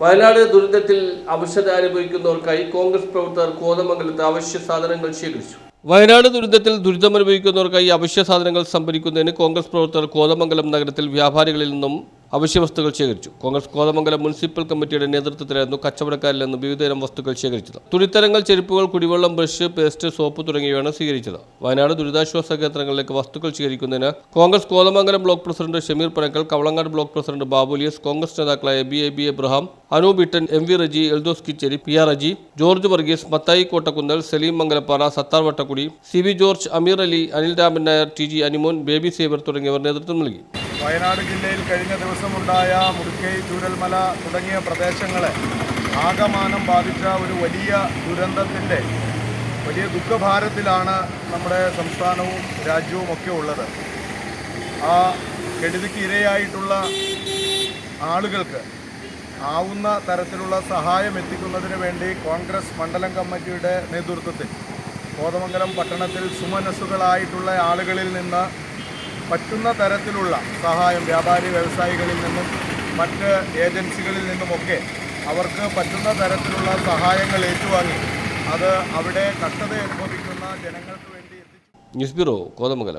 Wayanad ദുരിതത്തിൽ അവശത അനുഭവിക്കുന്നവർക്കായി കോൺഗ്രസ് പ്രവർത്തകർ കോതമംഗലത്ത് അവശ്യ സാധനങ്ങൾ ശേഖരിച്ചു. വയനാട് ദുരിതത്തിൽ ദുരിതമനുഭവിക്കുന്നവർക്കായി അവശ്യ സാധനങ്ങൾ സംഭരിക്കുന്നതിന് കോൺഗ്രസ് പ്രവർത്തകർ കോതമംഗലം നഗരത്തിൽ വ്യാപാരികളിൽ നിന്നും അവശ്യ വസ്തുക്കൾ ശേഖരിച്ചു. കോൺഗ്രസ് കോതമംഗലം മുനിസിപ്പൽ കമ്മിറ്റിയുടെ നേതൃത്വത്തിലായിരുന്നു കച്ചവടക്കാരിൽ നിന്ന് വിവിധതരം വസ്തുക്കൾ ശേഖരിച്ചത്. തുണിത്തരങ്ങൾ ചെരുപ്പുകൾ കുടിവെള്ളം ബ്രഷ് പേസ്റ്റ് സോപ്പ് തുടങ്ങിയവയാണ് സ്വീകരിച്ചത്. വയനാട് ദുരിതാശ്വാസ കേന്ദ്രങ്ങളിലേക്ക് വസ്തുക്കൾ ശേഖരിക്കുന്നതിന് Congress Kothamangalam block president Shameer Panakkal Kavalangad block president Babulius Congress നേതാക്കളായ B A B Abraham Anoop Ittan M V Reji Eldhose Kicheri P R Aji George Varghese Mathai Kottakkunnel Saleem Mangalappara Sathar Vattakkudi C V George Ameer Ali Anil Raman Nair T G Animon Baby Xavier തുടങ്ങിയവർ നേതൃത്വം നൽകി. വയനാട് ജില്ലയിൽ കഴിഞ്ഞ ദിവസമുണ്ടായ മുടുക്കൈ ചൂരൽമല തുടങ്ങിയ പ്രദേശങ്ങളെ ആകമാനം ബാധിച്ച ഒരു വലിയ ദുരന്തത്തിന്റെ വലിയ ദുഃഖഭാരത്തിലാണ് നമ്മുടെ സംസ്ഥാനവും രാജ്യവും ഒക്കെ ഉള്ളത്. ആ കെടുതിക്ക് ഇരയായിട്ടുള്ള ആളുകൾക്ക് ആവുന്ന തരത്തിലുള്ള സഹായം എത്തിക്കുന്നതിന് വേണ്ടി കോൺഗ്രസ് മണ്ഡലം കമ്മിറ്റിയുടെ നേതൃത്വത്തിൽ കോതമംഗലം പട്ടണത്തിൽ സുമനസ്സുകളായിട്ടുള്ള ആളുകളിൽ നിന്ന് പറ്റുന്ന തരത്തിലുള്ള സഹായം വ്യാപാരി വ്യവസായികളിൽ നിന്നും മറ്റ് ഏജൻസികളിൽ നിന്നുമൊക്കെ അവർക്ക് പറ്റുന്ന തരത്തിലുള്ള സഹായങ്ങൾ ഏറ്റുവാങ്ങി അത് അവിടെ കഷ്ടത അനുഭവിക്കുന്ന ജനങ്ങൾക്ക് വേണ്ടി എത്തിച്ചു. News bureau Kothamangalam.